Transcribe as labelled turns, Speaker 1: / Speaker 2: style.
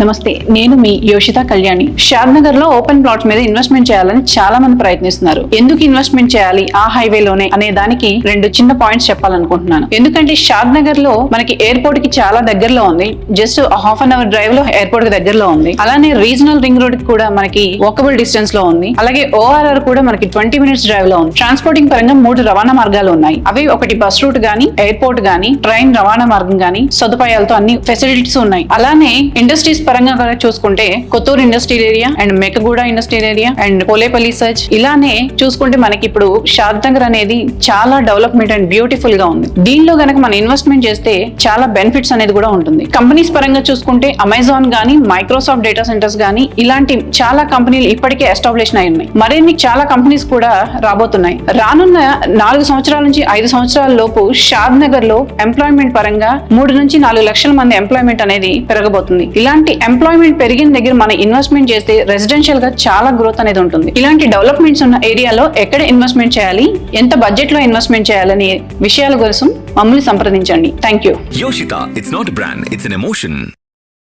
Speaker 1: నమస్తే నేను మీ యోషిత కళ్యాణి. షాద్ నగర్లో ఓపెన్ ప్లాట్స్ మీద ఇన్వెస్ట్మెంట్ చేయాలని చాలా మంది ప్రయత్నిస్తున్నారు. ఎందుకు ఇన్వెస్ట్మెంట్ చేయాలి ఆ హైవేలోనే అనే దానికి రెండు చిన్న పాయింట్స్ చెప్పాలనుకుంటున్నాను. ఎందుకంటే షాద్ నగర్లో మనకి ఎయిర్పోర్ట్కి చాలా దగ్గరలో ఉంది. జస్ట్ హాఫ్ అన్ అవర్ డ్రైవ్లో ఎయిర్పోర్ట్కి దగ్గరలో ఉంది. అలానే రీజనల్ రింగ్ రోడ్ కూడా మనకి వాకబుల్ డిస్టెన్స్లో ఉంది. అలాగే ఓఆర్ఆర్ కూడా మనకి ట్వంటీ మినిట్స్ డ్రైవ్లో ఉంది. ట్రాన్స్పోర్టింగ్ పరంగా మూడు రవాణా మార్గాలు ఉన్నాయి. అవి ఒకటి బస్ రూట్ గానీ ఎయిర్పోర్ట్ గానీ ట్రైన్ రవాణా మార్గం గానీ సదుపాయాలతో అన్ని ఫెసిలిటీస్ ఉన్నాయి. అలానే ఇండస్ట్రీస్ పరంగా కూడా చూసుకుంటే Kothur industrial area and Mekaguda industrial area and Polepally search ఇలానే చూసుకుంటే మనకి ఇప్పుడు షాద్ నగర్ అనేది చాలా డెవలప్మెంట్ అండ్ బ్యూటిఫుల్గా ఉంది. దీనిలో గనక మనం ఇన్వెస్ట్మెంట్ చేస్తే చాలా బెనిఫిట్స్ అనేది కూడా ఉంటుంది. కంపెనీస్ పరంగా చూసుకుంటే అమెజాన్ గానీ మైక్రోసాఫ్ట్ డేటా సెంటర్స్ గానీ ఇలాంటి చాలా కంపెనీలు ఇప్పటికే ఎస్టాబ్లిష్ అయి ఉన్నాయి. మరిన్ని చాలా కంపెనీస్ కూడా రాబోతున్నాయి. రానున్న నాలుగు సంవత్సరాల నుంచి ఐదు సంవత్సరాల లోపు షాద్ నగర్లో ఎంప్లాయ్మెంట్ పరంగా మూడు నుంచి నాలుగు లక్షల మంది ఎంప్లాయ్మెంట్ అనేది పెరగబోతుంది. ఇలాంటి ఎంప్లాయ్మెంట్ పెరిగిన దగ్గర మనం ఇన్వెస్ట్మెంట్ చేస్తే రెసిడెన్షియల్గా చాలా గ్రోత్ అనేది ఉంటుంది. ఇలాంటి డెవలప్మెంట్స్ ఉన్న ఏరియాలో ఎక్కడ ఇన్వెస్ట్మెంట్ చేయాలి? ఎంత బడ్జెట్లో ఇన్వెస్ట్మెంట్ చేయాలనే విషయాల కోసం మమ్మల్ని సంప్రదించండి. Thank you